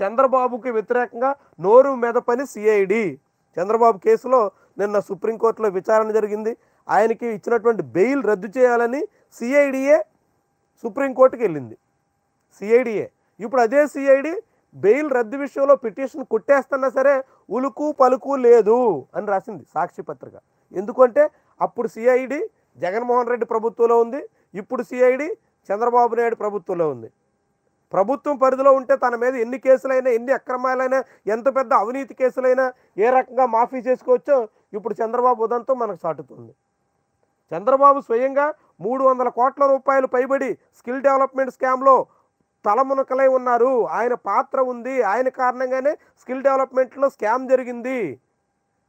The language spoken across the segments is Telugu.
చంద్రబాబుకి వ్యతిరేకంగా నోరు మెదపని సిఐడి చంద్రబాబు కేసులో నిన్న సుప్రీంకోర్టులో విచారణ జరిగింది. ఆయనకి ఇచ్చినటువంటి బెయిల్ రద్దు చేయాలని సిఐడియే సుప్రీంకోర్టుకి వెళ్ళింది. సిఐడియే ఇప్పుడు అదే సిఐడి బెయిల్ రద్దు విషయంలో పిటిషన్ కొట్టేస్తున్నా సరే ఉలుకు పలుకు లేదు అని రాసింది సాక్షి పత్రిక. ఎందుకంటే అప్పుడు సిఐడి జగన్మోహన్ రెడ్డి ప్రభుత్వంలో ఉంది. ఇప్పుడు సిఐడి చంద్రబాబు నాయుడు ప్రభుత్వంలో ఉంది. ప్రభుత్వం పరిధిలో ఉంటే తన మీద ఎన్ని కేసులైనా ఎన్ని అక్రమాలైనా ఎంత పెద్ద అవినీతి కేసులైనా ఏ రకంగా మాఫీ చేసుకోవచ్చో ఇప్పుడు చంద్రబాబు ఉదంతో మనకు సాటుతుంది. చంద్రబాబు స్వయంగా మూడు వందల కోట్ల రూపాయలు పైబడి స్కిల్ డెవలప్మెంట్ స్కామ్లో తలమునకలై ఉన్నారు. ఆయన పాత్ర ఉంది. ఆయన కారణంగానే స్కిల్ డెవలప్మెంట్లో స్కామ్ జరిగింది.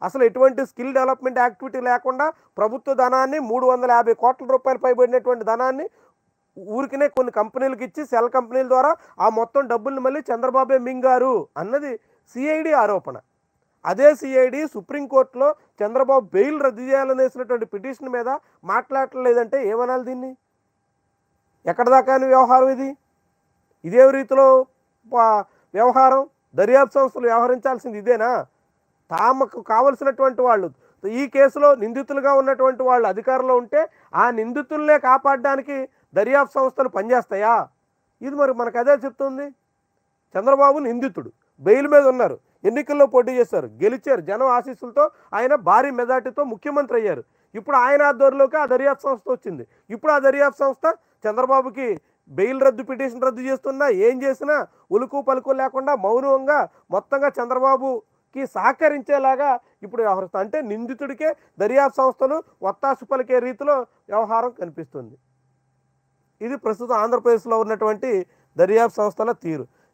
అసలు ఎటువంటి స్కిల్ డెవలప్మెంట్ యాక్టివిటీ లేకుండా ప్రభుత్వ ధనాన్ని మూడు వందల యాభై కోట్ల రూపాయలు పైబడినటువంటి ధనాన్ని ఊరికనే కొన్ని కంపెనీలకు ఇచ్చి సెల్ కంపెనీల ద్వారా ఆ మొత్తం డబ్బుల్ని మళ్ళీ చంద్రబాబే మింగారు అన్నది సిఐడి ఆరోపణ. అదే సిఐడి సుప్రీంకోర్టులో చంద్రబాబు బెయిల్ రద్దు చేయాలని వేసినటువంటి పిటిషన్ మీద మాట్లాడలేదంటే ఏమనాలి దీన్ని? ఎక్కడ దాకా అని వ్యవహారం ఇది? ఇదే రీతిలో వ్యవహారం దర్యాప్తు సంస్థలు వ్యవహరించాల్సింది ఇదేనా? తామకు కావలసినటువంటి వాళ్ళు ఈ కేసులో నిందితులుగా ఉన్నటువంటి వాళ్ళు అధికారంలో ఉంటే ఆ నిందితుల్నే కాపాడడానికి దర్యాప్తు సంస్థలు పనిచేస్తాయా? ఇది మరి మనకు అదే చెప్తుంది. చంద్రబాబు నిందితుడు. బెయిల్ మీద ఉన్నారు. ఎన్నికల్లో పోటీ చేశారు గెలిచారు. జనం ఆశీస్సులతో ఆయన భారీ మెజార్టీతో ముఖ్యమంత్రి అయ్యారు. ఇప్పుడు ఆయన ఆధ్వర్యంలోకి ఆ దర్యాప్తు సంస్థ వచ్చింది. ఇప్పుడు ఆ దర్యాప్తు సంస్థ చంద్రబాబుకి బెయిల్ రద్దు పిటిషన్ రద్దు చేస్తున్నా ఏం చేసినా ఉలుకు పలుకు లేకుండా మౌనంగా మొత్తంగా చంద్రబాబుకి సహకరించేలాగా ఇప్పుడు వ్యవహరిస్తుంది. అంటే నిందితుడికే దర్యాప్తు సంస్థలు ఒత్తాసు పలికే రీతిలో వ్యవహారం కనిపిస్తుంది. ఇది ప్రస్తుతం ఆంధ్రప్రదేశ్లో ఉన్నటువంటి దర్యాప్తు సంస్థల తీరు.